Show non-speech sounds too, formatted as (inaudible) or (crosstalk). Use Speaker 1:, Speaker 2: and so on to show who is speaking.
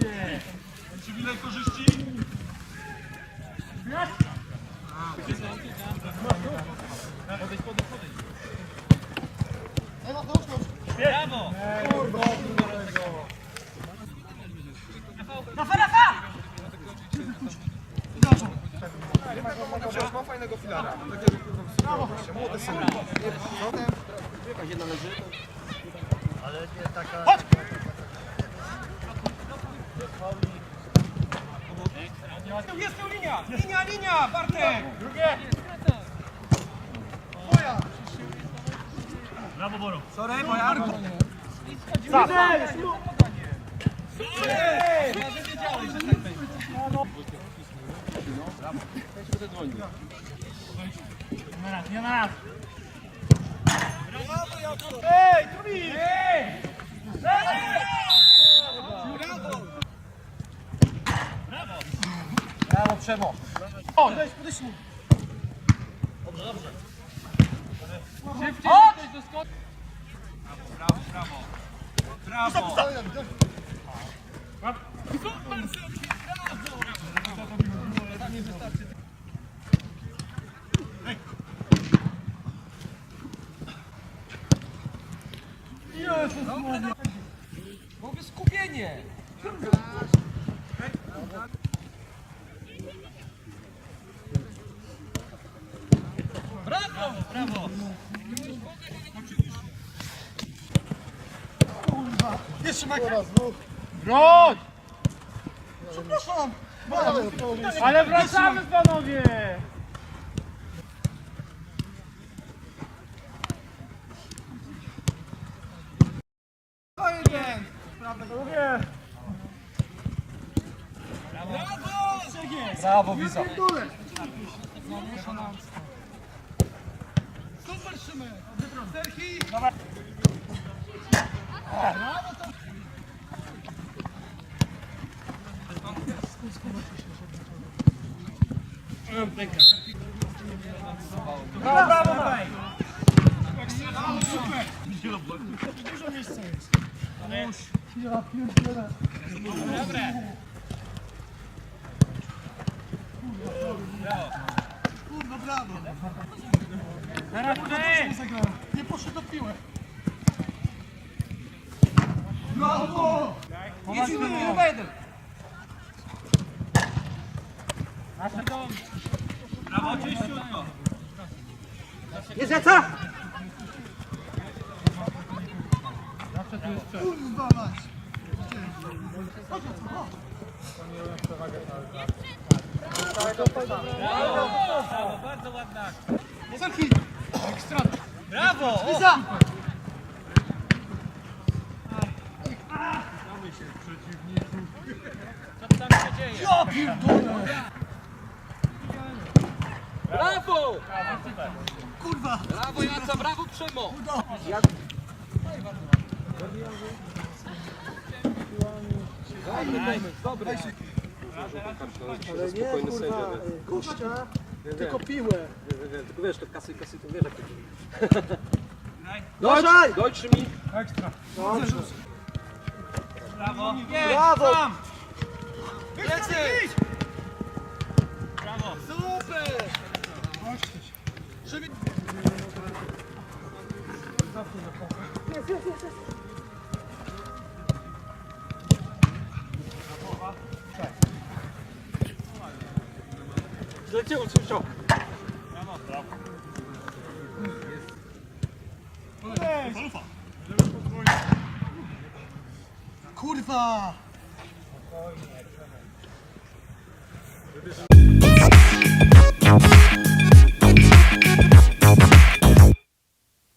Speaker 1: Ładnie. Przywilej korzyści. Podejdź, podejdź, podejdź. Ewa, chodź, chodź. Brawo. Kurwa, kurwa. Rafa, Rafa! Ma fajnego filara. Takiego kurwa Młode syny.
Speaker 2: Potem jakaś jedna leży.
Speaker 3: Ale nie taka... Chodź!
Speaker 1: Jest tu linia! Linia, linia! Bartek!
Speaker 3: Brawo, Boro.
Speaker 1: Sorry, Bojar.
Speaker 3: Na raz, nie na raz.
Speaker 1: Brawo, Przemo. O, weź, podejdź mu. Brawo, brawo. Brawo. Mówię skupienie. Brawo, brawo. Jeszcze Michael.
Speaker 3: Broń!
Speaker 1: Przepraszam.
Speaker 3: Ale wracamy, panowie!
Speaker 1: Fajnie.
Speaker 3: Panowie!
Speaker 1: Brawo, Wiza.
Speaker 4: Super Szymek! Serhi!
Speaker 1: Brawo, brawo, Maj.
Speaker 4: Dużo miejsca jest. Kurwa, brawo!
Speaker 3: Teraz ty!
Speaker 4: Zagrałem. Nie poszedł do piłę. Brawo!
Speaker 1: Idź, chyba jeden.
Speaker 3: Nasze dom! Brawo, czyściutko!
Speaker 2: Jest jaca!
Speaker 4: Kurwa mać!
Speaker 3: Brawo, bardzo ładna!
Speaker 4: Serhi! Ekstra!
Speaker 3: Brawo! O!
Speaker 4: Za!
Speaker 3: Co tam się dzieje?
Speaker 4: Ja pierdolę!
Speaker 1: Brawo!
Speaker 4: Kurwa!
Speaker 1: Brawo, Jaca, brawo, Przemo. Dobry.
Speaker 2: Ale nie, kurwa,
Speaker 4: Gościa! Tylko piłę!
Speaker 2: Tylko wiesz, to kasy, kasy, to wiesz jak to (laughs)
Speaker 1: Dodaj!
Speaker 2: Deutsch mi!
Speaker 4: Dobrze!
Speaker 3: Brawo!
Speaker 2: Brawo!
Speaker 3: Tam!
Speaker 1: Plecy!
Speaker 3: Brawo!
Speaker 4: Super! Żeby...
Speaker 2: Zleciał, słyszał.
Speaker 3: Brawo, brawo!
Speaker 4: Kurwa!
Speaker 5: Thank